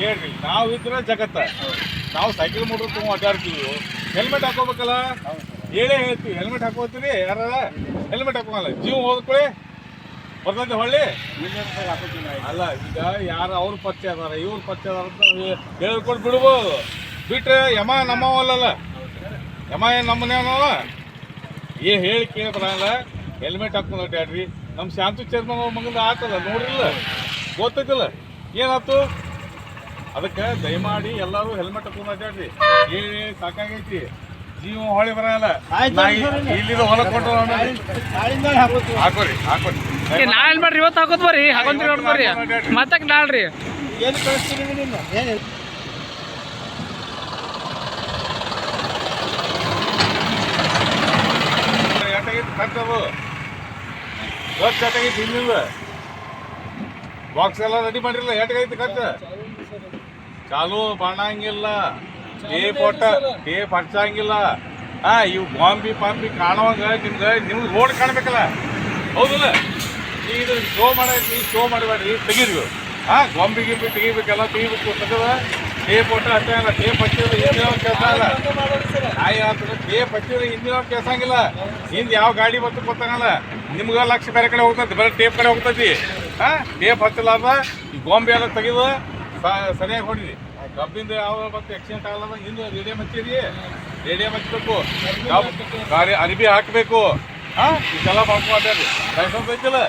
ಹೇಳ್ರಿ, ನಾವು ಇದ್ರೆ ಜಗತ್ತ. ನಾವು ಸೈಕಲ್ ಮೋಟ್ರ್ ತುಂಬ ಅಡ್ಡಾಡ್ತೀವಿ. ಹೆಲ್ಮೆಟ್ ಹಾಕೋಬೇಕಲ್ಲ? ಹೇಳೇ ಹೇಳ್ತೀವಿ. ಹೆಲ್ಮೆಟ್ ಹಾಕೋತೀರಿ, ಯಾರ? ಹೆಲ್ಮೆಟ್ ಹಾಕೋಲ್ಲ. ಜೀವ ಹೋದ್ಕೊಳ್ಳಿ ಬರ್ತೈತೆ ಹೊಳ್ಳಿ. ಅಲ್ಲ, ಈಗ ಯಾರು ಅವ್ರ ಪರಿಚಯ ಅದಾರ, ಇವ್ರ ಪರಿಚಯ ಅದಾರ ಅಂತ ಹೇಳ್ಕೊಂಡು ಬಿಡ್ಬೋದು. ಬಿಟ್ರೆ ಯಮ ನಮ್ಮವಲ್ಲ ಯಮ ಏನು ನಮ್ಮನೇನಲ್ಲ ಏ ಹೇಳಿ ಕೇಳಿ ಬರಲ್ಲ ಹೆಲ್ಮೆಟ್ ಹಾಕೊಂಡು ಅಡ್ಡಾಡ್ರಿ. ನಮ್ಮ ಶಾಂತು ಚೇರ್ಮನ್ ಮಗಂದ ಆತಲ್ಲ ನೋಡ್ರಿಲ್ಲ? ಗೊತ್ತೈತಿಲ್ಲ? ಏನಾಯ್ತು ಅದಕ್ಕೆ ದಯಮಾಡಿ ಎಲ್ಲರೂ ಹೆಲ್ಮೆಟ್ ಹಾಕೊಂಡು ಅಡ್ಡಾಡ್ರಿ ಏ ಸಾಕಾಗೈತಿ. ಜೀವ ಹೊಳಿ ಬರಲ್ಲ. ಆಯ್ತು ಹೊಲ ಕೊಟ್ಟು ಹಾಕೋರಿ ಹಾಕೋರಿ. ಏ ನಾಳೆ ಮಾಡ್ರಿ ಇವತ್ತು ಹಾಕೋದ್ ಬರ್ರಿ. ಹಾಕೊಂತೀರಿ ನೋಡ್ ಬರ್ರಿ. ಮತ್ತಕ್ಕೆ ನಾಳ್ರಿ. ಏನು ಕಳಿಸ್ತೀನಿ ನಿನ್ನ ಏನು ಅದು ಖರ್ಚು ಎಷ್ಟಾಗೈತಿ ಹಿಂದಿಂದ ಬಾಕ್ಸ್ ಎಲ್ಲ ರೆಡಿ ಮಾಡಿರಲ್ಲ? ಎಟ್ಟಾಗೈತಿ ಖರ್ಚು ಚಾಲು ಬಣ್ಣಂಗಿಲ್ಲ ಟೇಪ್ ಒಟ್ಟ ಟೇಪ್ ಹಚ್ಚಂಗಿಲ್ಲ ಹಾ ಇವು ಬಾಂಬಿ ಪಾಂಬಿ ಕಾಣುವಂಗ ನಿಮ್ಗೆ ನಿಮ್ಗೆ ರೋಡ್ ಕಾಣಬೇಕಲ್ಲ. ಹೌದಲ್ಲ? ಇದು ಶೋ ಮಾಡೈತಿ ಶೋ ಮಾಡಬೇಡ್ರಿ ತೆಗೀರಿ ಹಾ ಗೊಂಬಿ ಗಿಂಬಿ ತೆಗಿಬೇಕಲ್ಲ ತೆಗಿಬೇಕು ತೆಗೆದ ಟೇಪ್ ಒಟ್ಟ ಹಚ್ಚಂಗಿಲ್ಲ ಟೇಪ್ ಹಚ್ಚಿದ್ರೆ ಹಿಂದಿನ ಕೆಲಸ ಇಲ್ಲ ನಾಯಿ ಹೇಳ್ತಾರೆ ಟೇಪ್ ಹಚ್ಚಿದ್ರೆ ಹಿಂದಿನ ಕೇಸಂಗಿಲ್ಲ ಹಿಂದೆ ಯಾವ ಗಾಡಿ ಬತ್ತು ಗೊತ್ತಾಗಲ್ಲ. ನಿಮ್ಗೆ ಲಕ್ಷ ಬೇರೆ ಕಡೆ ಹೋಗ್ತದೆ ಬರೀ ಟೇಪ್ ಕಡೆ ಹೋಗ್ತೈತಿ. ಹಾ ಟೇಪ್ ಹಚ್ಚಲಾರ್ದ ಈ ಗೊಂಬೆ ಎಲ್ಲ ತೆಗೆದು ಸರಿಯಾಗಿ ಹೊಡಿರಿ. ಕಬ್ಬಿಂದ ಯಾವ ಮತ್ತೆ ಎಕ್ಸಿಡೆಂಟ್ ಆಗಲ್ಲ, ಹಿಂದೆ ರೇಡಿಯಂ ಹಚ್ಚಿರಿ. ರೇಡಿಯಂ ಹಚ್ಚಬೇಕು ಗಾಡಿ ಅರಿಬಿ ಹಾಕಬೇಕು. ಹಾ, ಇದೆಲ್ಲ ಮಾಡ್ಕೊಂಡ್ರಿ ಲೈಸೆನ್ಸ್ ಐತಿಲ್ಲ?